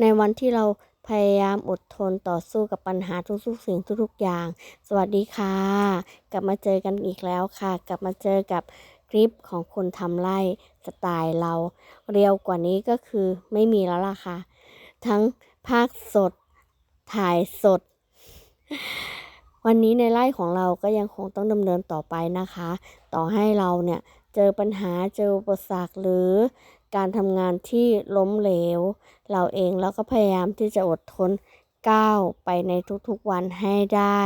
ในวันที่เราพยายามอดทนต่อสู้กับปัญหาทุกๆ สิ่งทุกๆอย่าง สวัสดีค่ะ กลับมาเจอกันอีกแล้วค่ะ กลับมาเจอกับคลิปของคนทำไร่สไตล์เรา เรียวกว่านี้ก็คือไม่มีแล้วล่ะค่ะ ทั้งภาคสด ถ่ายสด วันนี้ในไร่ของเราก็ยังคงต้องดำเนินต่อไปนะคะ ต่อให้เราเนี่ยเจอปัญหาเจออุปสรรคหรือ การทำงานที่ล้มเหลว เราเองเราก็พยายามที่จะอดทนก้าวไปในทุกๆวันให้ได้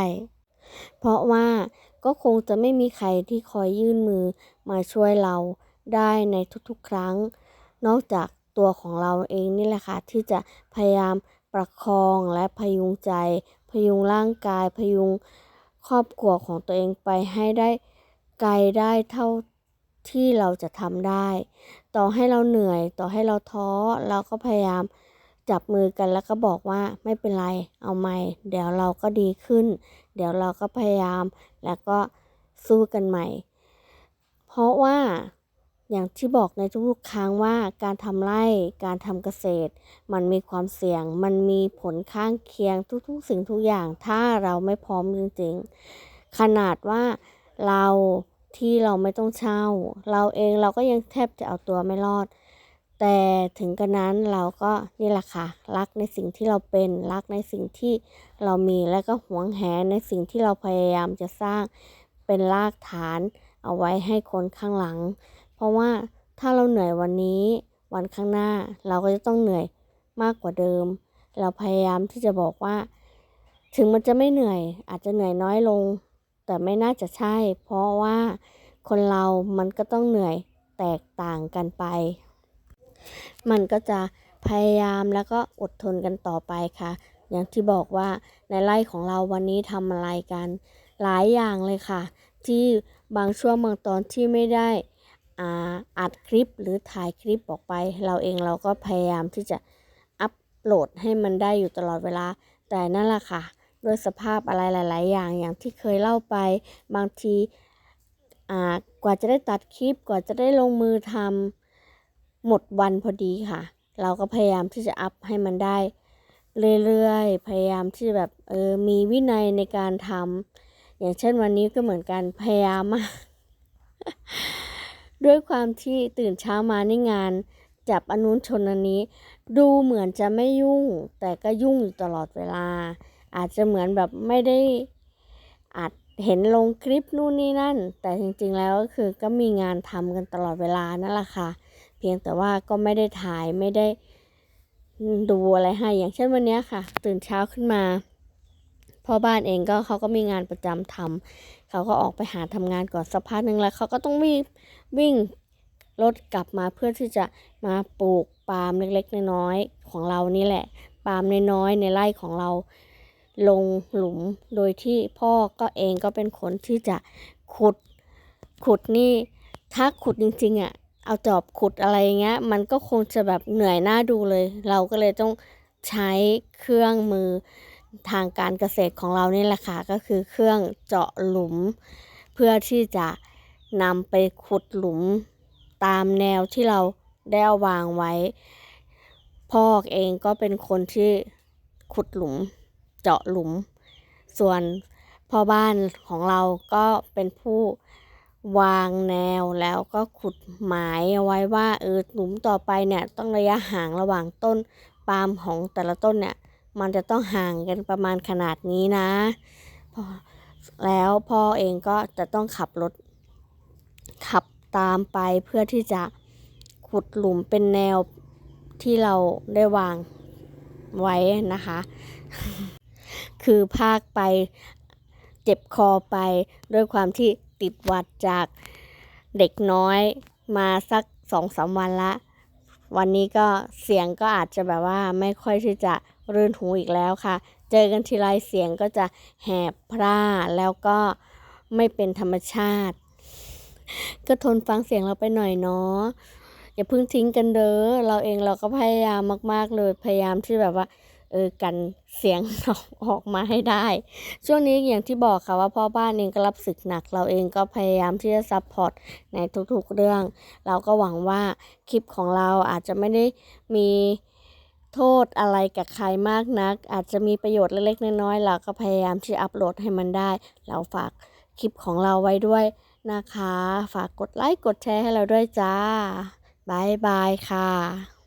เพราะว่าก็คงจะไม่มีใครที่คอยยื่นมือมาช่วยเราได้ในทุกๆครั้ง นอกจากตัวของเราเองนี่แหละค่ะที่จะพยายามประคองและพยุงใจ พยุงร่างกาย พยุงครอบครัวของตัวเองไปให้ได้ไกลได้เท่า ที่เราจะทำได้ ต่อให้เราเหนื่อย ต่อให้เราท้อ เราก็พยายามจับมือกันแล้วก็บอกว่าไม่เป็นไร เอาใหม่ เดี๋ยวเราก็ดีขึ้น เดี๋ยวเราก็พยายาม แล้วก็สู้กันใหม่ เพราะว่าอย่างที่บอกในทุกๆครั้งว่าการทำไร่การทำเกษตร มันมีความเสี่ยง มันมีผลข้างเคียงทุกๆ สิ่งทุกอย่าง ถ้าเราไม่พร้อมจริงๆ ขนาดว่าเรา ที่เราไม่ต้องเช่า เราเองเราก็ยังแทบจะเอาตัวไม่รอด แต่ถึงกระนั้นเราก็นี่แหละค่ะ รักในสิ่งที่เราเป็นรักในสิ่งที่เรามีและก็หวงแหนในสิ่งที่เราพยายามจะสร้างเป็นรากฐานเอาไว้ให้คนข้างหลัง เพราะว่าถ้าเราเหนื่อยวันนี้วันข้างหน้าเราก็จะต้องเหนื่อยมากกว่าเดิม เราพยายามที่จะบอกว่า ถึงมันจะไม่เหนื่อยอาจจะเหนื่อยน้อยลง แต่ไม่น่าจะใช่ เพราะว่าคนเรามันก็ต้องเหนื่อยแตกต่างกันไป มันก็จะพยายามแล้วก็อดทนกันต่อไปค่ะ อย่างที่บอกว่าในไร่ของเราวันนี้ทำอะไรกัน หลายอย่างเลยค่ะ ที่บางช่วงบางตอนที่ไม่ได้อาอัดคลิปหรือถ่ายคลิปออกไป เราเองเราก็พยายามที่จะอัปโหลดให้มันได้อยู่ตลอดเวลา แต่นั่นแหละค่ะ ด้วยสภาพอะไรหลาย ๆ อย่างอย่างที่เคยเล่าไป บางทีกว่าจะได้ตัดคลิปกว่าจะได้ลงมือทำหมดวันพอดีค่ะ เราก็พยายามที่จะอัพให้มันได้ เรื่อย ๆ พยายามที่แบบเออมีวินัยในการทำอย่างเช่นวันนี้ก็เหมือนกันพยายามมากด้วยความที่ตื่นเช้ามาในงาน จับอนุนชนอันนี้ ดูเหมือนจะไม่ยุ่ง แต่ก็ยุ่งอยู่ตลอดเวลา อาจจะเหมือนแบบไม่ได้อาจเห็นลงคลิปนู่นนี่นั่น แต่จริงๆแล้วก็คือก็มีงานทำกันตลอดเวลานั่นแหละค่ะ เพียงแต่ว่าก็ไม่ได้ถ่ายไม่ได้ดูอะไรให้ อย่างเช่นวันนี้ค่ะ ตื่นเช้าขึ้นมาพ่อบ้านเองก็เขาก็มีงานประจำทำเขาก็ออกไปหาทำงานก่อนสักพักหนึ่งแล้วเขาก็ต้องวิ่งวิ่งรถกลับมาเพื่อที่จะมาปลูกปาล์มเล็กๆน้อยๆของเรานี่แหละ ปาล์มน้อยๆในไร่ของเรา ลงหลุมโดยที่พ่อก็เองก็เป็นคนที่จะขุดขุดนี่ถ้าขุดจริงๆอะเอาจอบขุดอะไรเงี้ย มันก็คงจะแบบเหนื่อยหน้าดูเลย เราก็เลยต้องใช้เครื่องมือทางการเกษตรของเรานี่แหละค่ะก็คือเครื่องเจาะหลุม เพื่อที่จะนำไปขุดหลุมตามแนวที่เราได้วางไว้ พ่อเองก็เป็นคนที่ขุดหลุม เจาะหลุม ส่วนพ่อบ้านของเราก็เป็นผู้วางแนวแล้วก็ขุดหมายเอาไว้ว่าเออหลุมต่อไปเนี่ยต้องระยะห่างระหว่างต้นปาล์มของแต่ละต้นเนี่ยมันจะต้องห่างกันประมาณขนาดนี้นะ แล้วพ่อเองก็จะต้องขับรถ ขับตามไปเพื่อที่จะขุดหลุมเป็นแนวที่เราได้วางไว้นะคะ คือภาคไปเจ็บคอไป ด้วยความที่ติดวัดจากเด็กน้อยมาสักสองสามวันละ วันนี้ก็เสียงก็อาจจะแบบว่าไม่ค่อยที่จะรื่นหูอีกแล้วค่ะ เจอกันทีไรเสียงก็จะแหบพร่าแล้วก็ไม่เป็นธรรมชาติ ก็ทนฟังเสียงเราไปหน่อยเนาะอย่าเพิ่งทิ้งกันเด้อเราเองเราก็พยายามมาก ๆ เลยพยายามที่แบบว่า เออกันเสียงออกมาให้ได้ ช่วงนี้อย่างที่บอกค่ะว่าพ่อบ้านเองก็รับศึกหนัก เราเองก็พยายามที่จะซัพพอร์ตในทุกๆเรื่อง เราก็หวังว่าคลิปของเราอาจจะไม่ได้มีโทษอะไรกับใครมากนัก อาจจะมีประโยชน์เล็กๆน้อยๆเราก็พยายามที่อัปโหลดให้มันได้ เราฝากคลิปของเราไว้ด้วยนะคะ ฝากกดไลค์กดแชร์ให้เราด้วยจ้าบายบายค่ะ